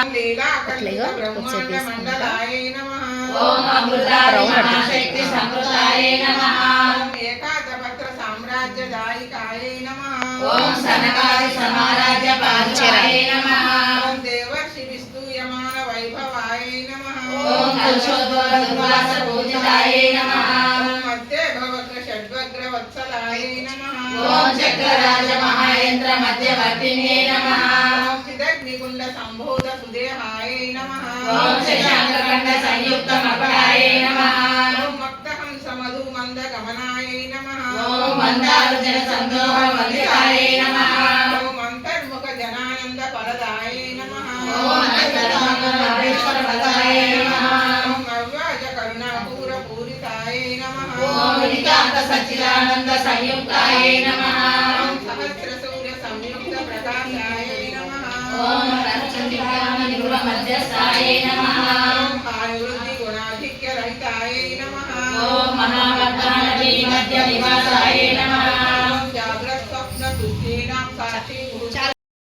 అట్లేగా ఒకసారి తీసుకుంటా. ఓం అమృత శక్తి సమృతాయ నమః. ఏకాదపత్ర సామ్రాజ్యదాయికాయ నమః. ఓం సనకాది సమారాజ్య పాంచాయ నమః. ఓం దేవర్షి విస్తూయమాన వైభవాయ నమః. ఓం కల్శోద్భవ దుర్వాస పూజితాయ నమః. ఓం మధ్య భవగ్ర షడ్వగ్ర వత్సలాయ నమః. ఓం చక్రరాజ మహాయంత్ర మధ్యవర్తినే నమః. చిదగ్నిగుండ సంభూత సుదేహాయ నమః సంయుక్త మకరాయ నమః మంద గమనాయ నమః మందారుజన సందోహ వందితాయ నమః జనానంద పరదాయ కరుణాపూర పూరితాయ సచ్చిదానంద సంయుక్తాయ నమః ఓం సహస్ర సూర్య సంయుక్త ప్రకాశాయ ఓం రక్షికామని గృహ మధ్యస్థాయే నమః ఆయుర్వేది గుణాధిక్య